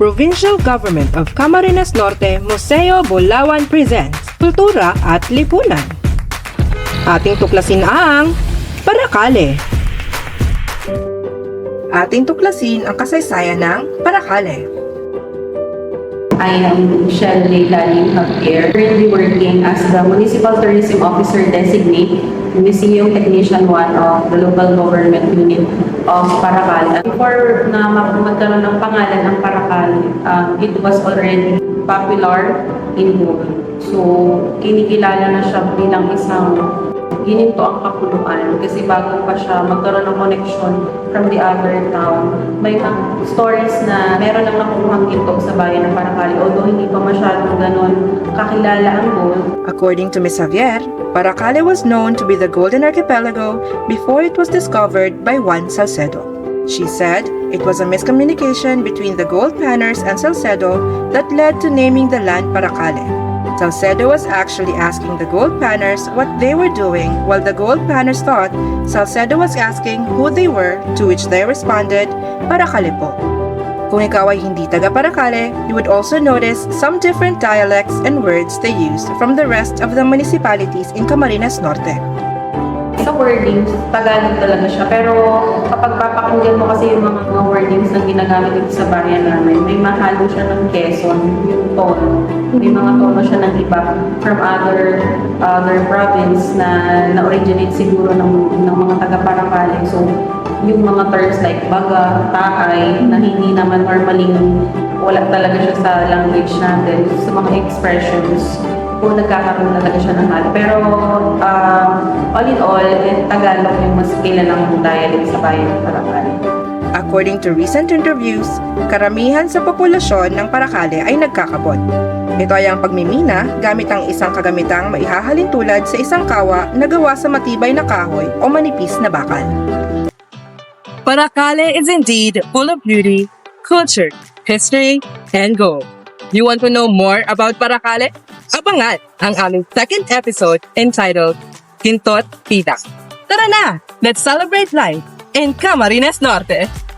Provincial Government of Camarines Norte Museo Bulawan presents Kultura at Lipunan. Ating tuklasin ang Parakale. Ating tuklasin ang kasaysayan ng Parakale. I am Michelle Leila Javier, currently working as the Municipal Tourism Officer Designate, Museum Technician 1 of the Local Government Unit of Paracal. Before na mag- magkaroon ng pangalan ng Paracal, um, it was already popular in Bohol. So, kinikilala na siya bilang isang gininto ang kapuluan kasi bago pa siya magkaroon ng connection from the other town, may mga stories na meron lang nakukuhang ginto sa bayan ng Paracali although hindi pa masyadong ganon kakilala ang gold. According to Ms. Javier, Paracale was known to be the Golden Archipelago before it was discovered by Juan Salcedo. She said it was a miscommunication between the gold panners and Salcedo that led to naming the land Paracale. Salcedo was actually asking the gold panners what they were doing, while the gold panners thought Salcedo was asking who they were, to which they responded, Paracale po. Kung ikaw ay hindi taga Paracale, you would also notice some different dialects and words they used from the rest of the municipalities in Camarines Norte. Sa wordings, Tagalog talaga siya. Pero kapag papakinggan mo kasi yung mga, mga wordings na ginagamit dito sa bayan namin, may mahalo siya ng Quezon, yung tone. May mga tono siya ng iba from other other province na na-originate siguro ng, ng mga taga-Paracale. So, yung mga terms like baga, taay, na hindi naman normaling wala talaga siya sa language natin, sa mga expressions kung nagkakaroon talaga siya ng halo. Pero um, all in all, eh, Tagalog yung mas kilalang dialect sa bayan ng Paracale. According to recent interviews, karamihan sa populasyon ng Paracale ay nagkakabot. Ito ay ang pagmimina gamit ang isang kagamitang maihahalin tulad sa isang kawa na gawa sa matibay na kahoy o manipis na bakal. Paracale is indeed full of beauty, culture, history, and gold. You want to know more about Paracale? Abangan ang aming second episode entitled Kintot Pita. Tara na! Let's celebrate life in Camarines Norte!